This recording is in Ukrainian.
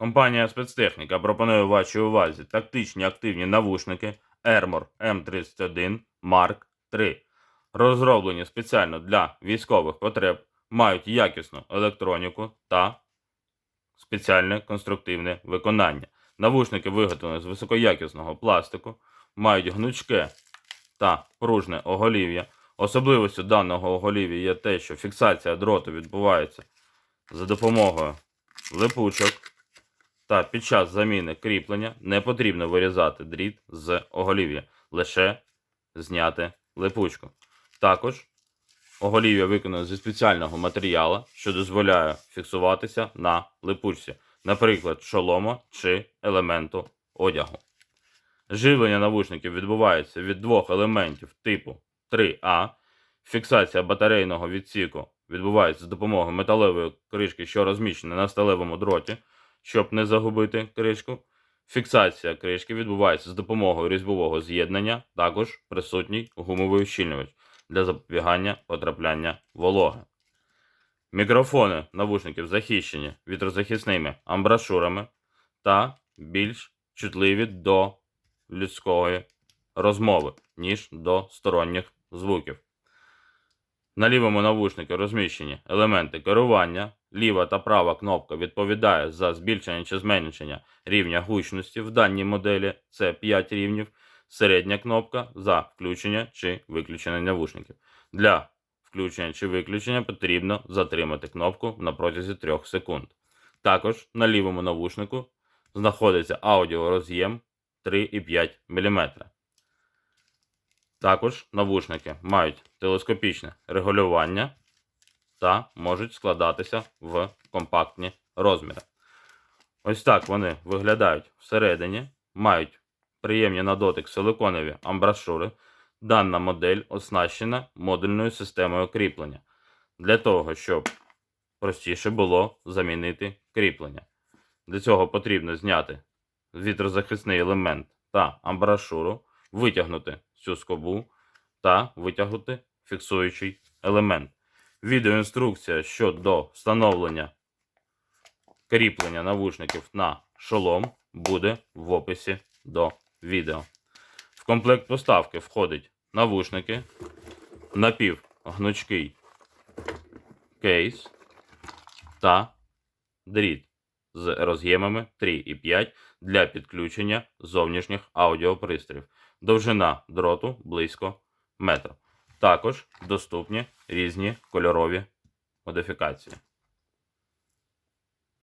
Компанія спецтехніка пропонує вашій увазі тактичні активні навушники Ermor M31 Mark III. Розроблені спеціально для військових потреб, мають якісну електроніку та спеціальне конструктивне виконання. Навушники виготовлені з високоякісного пластику, мають гнучке та пружне оголів'я. Особливістю даного оголів'я є те, що фіксація дроту відбувається за допомогою липучок, та під час заміни кріплення не потрібно вирізати дріт з оголів'я, лише зняти липучку. Також оголів'я виконане зі спеціального матеріалу, що дозволяє фіксуватися на липучці, наприклад, шолома чи елементу одягу. Живлення навушників відбувається від двох елементів типу 3А. Фіксація батарейного відсіку відбувається з допомогою металевої кришки, що розміщена на сталевому дроті, щоб не загубити кришку. Фіксація кришки відбувається з допомогою різьбового з'єднання, також присутній гумовий ущільнювач для запобігання потрапляння вологи. Мікрофони навушників захищені вітрозахисними амбрашурами та більш чутливі до людської розмови, ніж до сторонніх звуків. На лівому навушнику розміщені елементи керування. Ліва та права кнопка відповідає за збільшення чи зменшення рівня гучності. В даній моделі це 5 рівнів. Середня кнопка за включення чи виключення навушників. Для включення чи виключення потрібно затримати кнопку на протязі 3 секунд. Також на лівому навушнику знаходиться аудіороз'єм 3,5 мм. Також навушники мають телескопічне регулювання та можуть складатися в компактні розміри. Ось так вони виглядають всередині, мають приємні на дотик силиконові амбрашури. Дана модель оснащена модульною системою кріплення для того, щоб простіше було замінити кріплення. Для цього потрібно зняти вітрозахисний елемент та амбрашуру, витягнути цю скобу та витягнути фіксуючий елемент. Відеоінструкція щодо встановлення кріплення навушників на шолом буде в описі до відео. В комплект поставки входить навушники, напівгнучкий кейс та дріт з роз'ємами 3 і 5 для підключення зовнішніх аудіопристроїв. Довжина дроту близько метра. Також доступні різні кольорові модифікації.